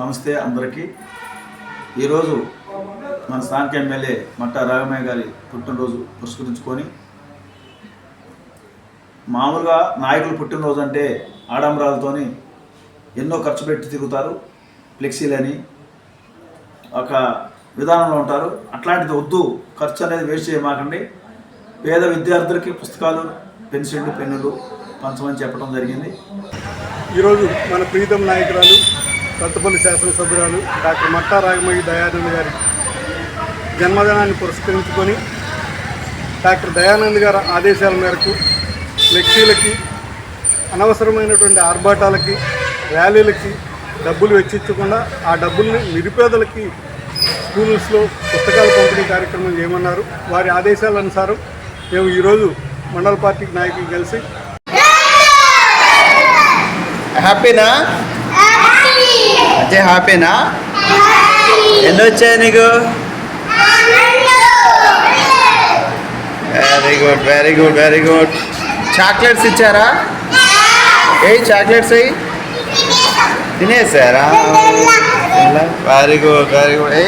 నమస్తే అందరికీ. ఈరోజు మన స్థానిక ఎమ్మెల్యే మట్టా రాఘమయ్య గారి పుట్టినరోజు పురస్కరించుకొని మామూలుగా నాయకులు పుట్టినరోజు అంటే ఆడంబరాలతోని ఎన్నో ఖర్చు పెట్టి తిరుగుతారు ఫ్లెక్సీలని ఒక విధానంలో ఉంటారు. అట్లాంటిది వద్దు ఖర్చు అనేది వేస్ట్ చేయమాకండి. పేద విద్యార్థులకి పుస్తకాలు పెన్సిళ్ళు పెన్నులు పంచమని చెప్పడం జరిగింది. ఈరోజు మన ప్రీతం నాయకురాలు కొత్తపల్లి శాసనసభ్యురాలు డాక్టర్ మట్టా రాగమయ్య దయానంద్ గారి జన్మదినాన్ని పురస్కరించుకొని డాక్టర్ దయానంద్ గారి ఆదేశాల మేరకు ఫ్లెక్సీలకి అనవసరమైనటువంటి ఆర్భాటాలకి ర్యాలీలకి డబ్బులు వెచ్చించకుండా ఆ డబ్బుల్ని నిరుపేదలకి స్కూల్స్లో పుస్తకాల పంపిణీ కార్యక్రమం చేయమన్నారు. వారి ఆదేశాల అనుసారం మేము ఈరోజు మండల పార్టీ నాయకులు కలిసి హ్యాపీనా? అజయ్ హ్యాపీనా? ఎన్ని వచ్చాయి నీకు? Very good very good very good chocolates ఇచ్చారా? ఏ చాక్లెట్స్ అయ్యి? తినేసారా? వెరీ గుడ్ వెరీ గుడ్ ఏ?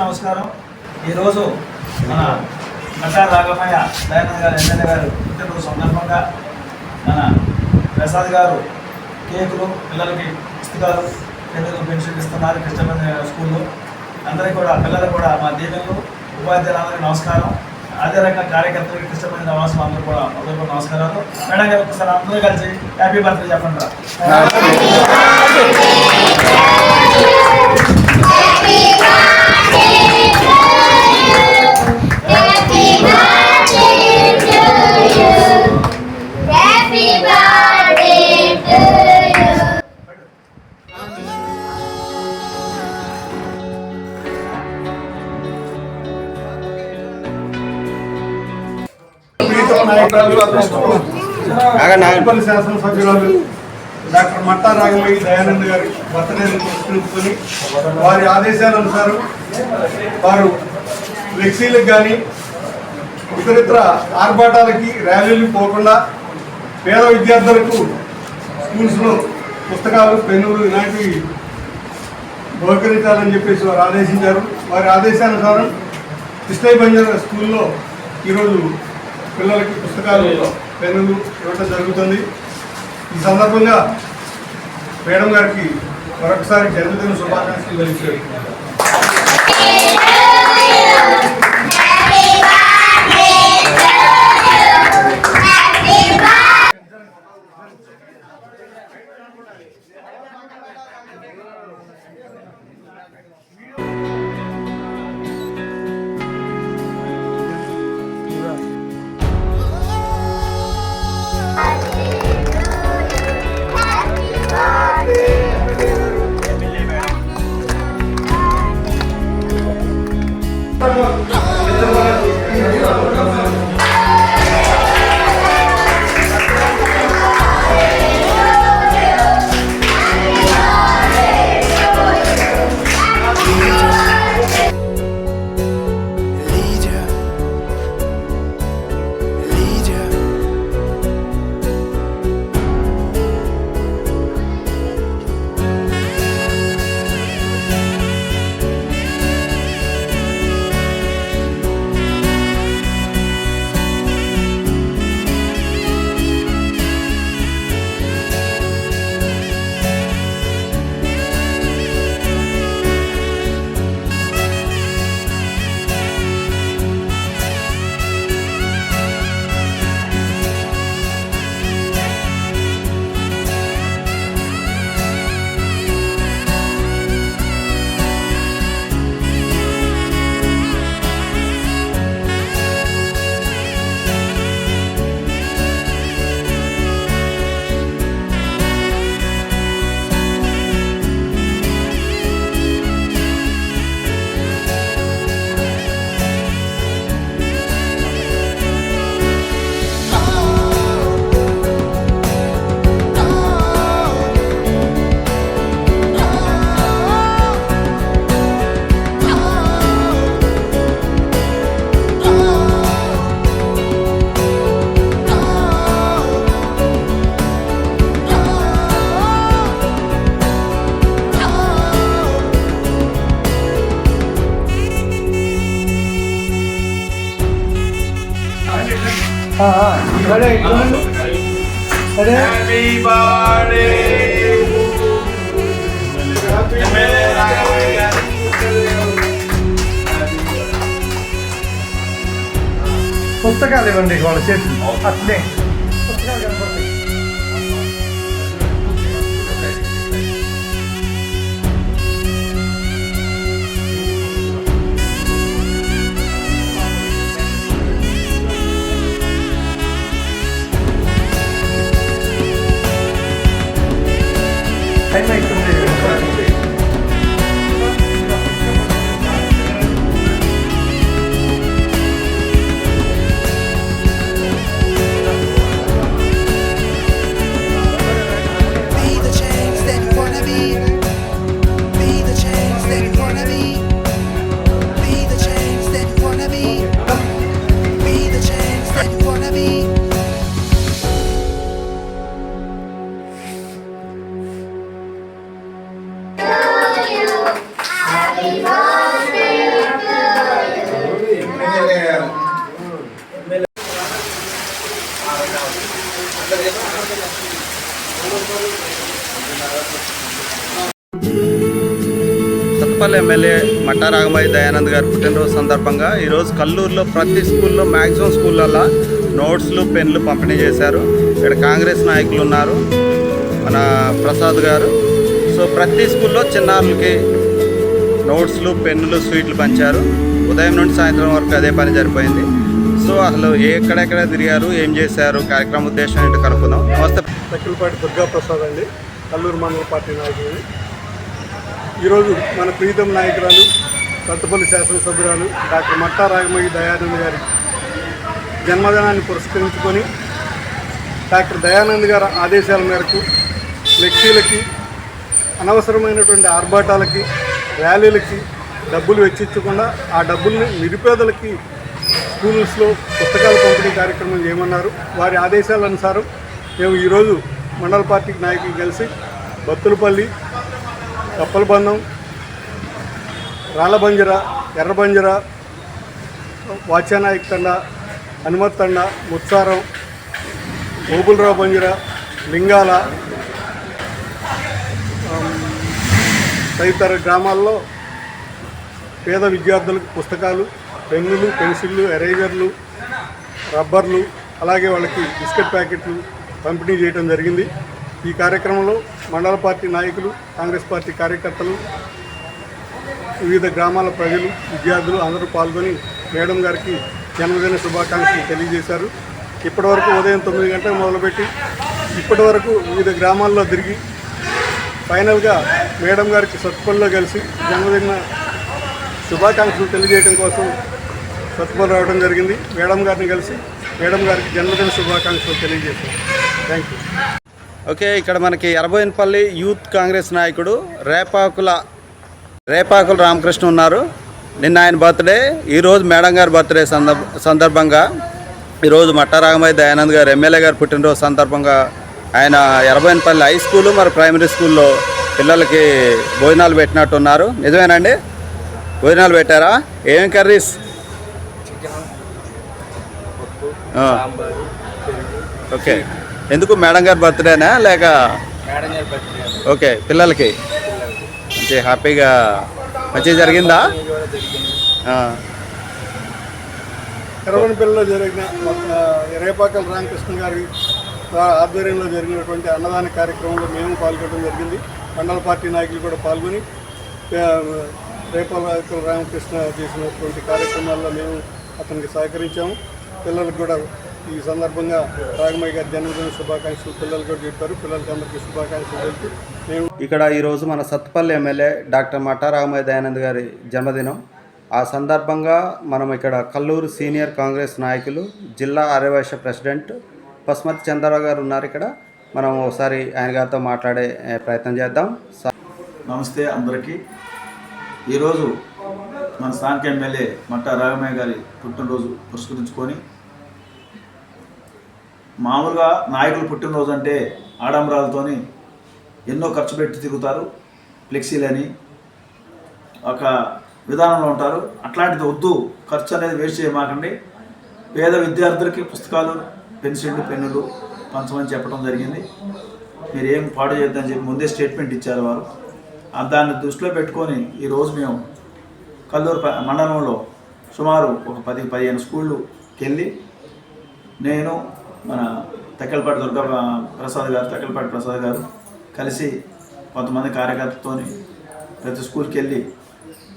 నమస్కారం. ఈరోజు మన నటా రాఘమయ్య దయానంద్ గారు ఎమ్మెల్యే గారు పుట్టినరోజు సందర్భంగా మన ప్రసాద్ గారు కేకులు పిల్లలకి పుస్తకాలు పెన్నులు పెన్షన్ ఇస్తున్నారు కృష్ణమంది స్కూల్లో. అందరికీ కూడా పిల్లలు కూడా మా దీవెనలు ఉపాధ్యాయులందరికీ నమస్కారం. అదే రకంగా కార్యకర్తలకు కృష్ణమంది నివాసం అందరూ కూడా అందరూ కూడా నమస్కారాలు. మేడం గారు ఒకసారి అందరూ కలిసి హ్యాపీ బర్త్డే చెప్పండి శాసనసభ్యురాలు డాక్టర్ మట్టా రాఘవయ్య దయానంద్ గారి బర్త్డేని పురస్కరించుకొని వారి ఆదేశానుసారం వారు ఫ్లెక్సీలకు కానీ ఇతరితర ఆర్భాటాలకి ర్యాలీలు పోకుండా పేద విద్యార్థులకు స్కూల్స్లో పుస్తకాలు పెన్నులు ఇలాంటివి బహుకరించాలని చెప్పేసి వారు ఆదేశించారు. వారి ఆదేశానుసారం కృష్ణయ్య బంజారా స్కూల్లో ఈరోజు పిల్లలకి పుస్తకాలు పెన్నులు ఇవ్వటం జరుగుతుంది. ఈ సందర్భంగా మేడం గారికి మరొకసారి జన్మదిన శుభాకాంక్షలు తెలియజేయాలి పుస్తకాలు ఇవ్వండి వాళ్ళ చేతులు అట్లే మున్సిపల్ ఎమ్మెల్యే మట్టా రాగమయ్య దయానంద్ గారి పుట్టినరోజు సందర్భంగా ఈరోజు కల్లూరులో ప్రతి స్కూల్లో మ్యాక్సిమం స్కూళ్ళల్లో నోట్స్లు పెన్లు పంపిణీ చేశారు. ఇక్కడ కాంగ్రెస్ నాయకులు ఉన్నారు మన ప్రసాద్ గారు. సో ప్రతి స్కూల్లో చిన్నారులకి నోట్స్లు పెన్నులు స్వీట్లు పంచారు. ఉదయం నుండి సాయంత్రం వరకు అదే పని జరిపోయింది సో అసలు ఎక్కడెక్కడ తిరిగారు ఏం చేశారు కార్యక్రమం ఉద్దేశం ఏంటో కనుక్కుందాం. నమస్తే. తక్కిలపాటి దుర్గా ప్రసాద్ అండి. కల్లూరు మండల పార్టీ నాయకుడు. ఈరోజు మన ప్రీతం నాయకురాలు కొత్తపల్లి శాసనసభ్యురాలు డాక్టర్ మట్టా రాగమయ్య దయానంద్ గారి జన్మదినాన్ని పురస్కరించుకొని డాక్టర్ దయానంద్ గారి ఆదేశాల మేరకు ఫ్లెక్సీలకి అనవసరమైనటువంటి ఆర్భాటాలకి ర్యాలీలకి డబ్బులు వెచ్చించకుండా ఆ డబ్బుల్ని నిరుపేదలకి స్కూల్స్లో పుస్తకాల పంపిణీ కార్యక్రమం చేయమన్నారు. వారి ఆదేశాల అనుసారం మేము ఈరోజు మండల పార్టీ నాయకులు కలిసి బత్తులపల్లి కప్పలబంధం రాళ్ళబంజర ఎర్రబంజర వాచ్యానాయక్ తండ హనుమత్ తండ ముత్సారం ఓబులరావు బంజర లింగాల తదితర గ్రామాల్లో పేద విద్యార్థులకు పుస్తకాలు పెన్నులు పెన్సిళ్ళు ఎరేజర్లు రబ్బర్లు అలాగే వాళ్ళకి బిస్కెట్ ప్యాకెట్లు పంపిణీ చేయడం జరిగింది. ఈ కార్యక్రమంలో మండల పార్టీ నాయకులు కాంగ్రెస్ పార్టీ కార్యకర్తలు వివిధ గ్రామాల ప్రజలు విద్యార్థులు అందరూ పాల్గొని మేడం గారికి జన్మదిన శుభాకాంక్షలు తెలియజేశారు. ఇప్పటివరకు ఉదయం తొమ్మిది గంటలకు మొదలుపెట్టి ఇప్పటివరకు వివిధ గ్రామాల్లో తిరిగి ఫైనల్గా మేడం గారికి సత్పల్లో కలిసి జన్మదిన శుభాకాంక్షలు తెలియజేయడం కోసం సత్పల్ రావడం జరిగింది. మేడం గారిని కలిసి మేడం గారికి జన్మదిన శుభాకాంక్షలు తెలియజేశారు. థ్యాంక్ యూ ఓకే ఇక్కడ మనకి ఎర్రబోయినపల్లి యూత్ కాంగ్రెస్ నాయకుడు రేపాకుల రేపాకుల రామకృష్ణ ఉన్నారు. నిన్న ఆయన బర్త్డే ఈరోజు మేడం గారి బర్త్డే సందర్భ సందర్భంగా. ఈరోజు మట్టారాగమయ్య దయానంద్ గారు ఎమ్మెల్యే గారు పుట్టినరోజు సందర్భంగా ఆయన ఎర్రబోయినపల్లి హై స్కూలు మరి ప్రైమరీ స్కూల్లో పిల్లలకి భోజనాలు పెట్టినట్టున్నారు నిజమేనండి? భోజనాలు పెట్టారా? ఏం కర్రీస్. ఓకే. ఎందుకు మేడం గారి బర్త్డేనా లేక ఓకే పిల్లలకి. మంచి హ్యాపీగా మంచిగా జరిగిందా? ఆ. ఎర్రవనపల్లిలో జరిగిన రేపాకల రామకృష్ణ గారి ఆధ్వర్యంలో జరిగినటువంటి అన్నదాన కార్యక్రమంలో మేము పాల్గొనడం జరిగింది. మండల పార్టీ నాయకులు కూడా పాల్గొని రేపాకల రామకృష్ణ చేసినటువంటి కార్యక్రమాల్లో మేము అతనికి సహకరించాము. పిల్లలకు కూడా ఈ సందర్భంగా రాగమయ్య గారి జన్మదిన శుభాకాంక్షలు పిల్లలు కూడా చెప్పారు. పిల్లలకి అందరికీ శుభాకాంక్షలు తెలుపుతూ మేము ఇక్కడ ఈరోజు మన సత్తుపల్లి ఎమ్మెల్యే డాక్టర్ మఠారామయ్య దయానంద్ గారి జన్మదినం. ఆ సందర్భంగా మనం ఇక్కడ కల్లూరు సీనియర్ కాంగ్రెస్ నాయకులు జిల్లా ఆర్యవైశ్య ప్రెసిడెంట్ పసుమతి చంద్రరావు గారు ఉన్నారు ఇక్కడ. మనం ఒకసారి ఆయన గారితో మాట్లాడే ప్రయత్నం చేద్దాం. నమస్తే అందరికీ. ఈరోజు మన స్థానిక ఎమ్మెల్యే మట్టా రాగమయ్య గారి పుట్టినరోజు పురస్కరించుకొని మామూలుగా నాయకులు పుట్టినరోజు అంటే ఆడంబరాలతోని ఎన్నో ఖర్చు పెట్టి తిరుగుతారు ఫ్లెక్సీలని ఒక విధానంలో ఉంటారు. అట్లాంటిది వద్దు ఖర్చు అనేది వేస్ట్ చేయమాకండి. పేద విద్యార్థులకి పుస్తకాలు పెన్సిళ్ళు పెన్నులు పంచమని చెప్పడం జరిగింది. మీరు ఏం పాడు చేయొద్దని చెప్పి ముందే స్టేట్మెంట్ ఇచ్చారు వారు. దాన్ని దృష్టిలో పెట్టుకొని ఈరోజు మేము కల్లూరు మండలంలో సుమారు ఒక పది పదిహేను స్కూళ్ళకి వెళ్ళి నేను మన తక్కలపాటి దుర్గా ప్రసాద్ గారు తక్కలపాటి ప్రసాద్ గారు కలిసి కొంతమంది కార్యకర్తతో ప్రతి స్కూల్కి వెళ్ళి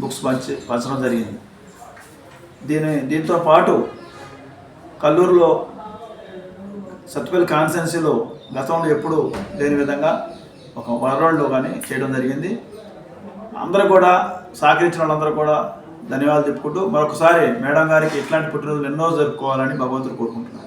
బుక్స్ పంచి పంచడం జరిగింది. దీని దీంతో పాటు కల్లూరులో సత్తుపల్లి కాన్స్టెన్సీలో గతంలో ఎప్పుడు లేని విధంగా ఒక వరల్డ్లో కానీ చేయడం జరిగింది. అందరూ కూడా సహకరించిన వాళ్ళందరూ కూడా ధన్యవాదాలు చెప్పుకుంటూ మరొకసారి మేడం గారికి ఇట్లాంటి పుట్టినరోజులు ఎన్నో జరుపుకోవాలని భగవంతుడు కోరుకుంటున్నాను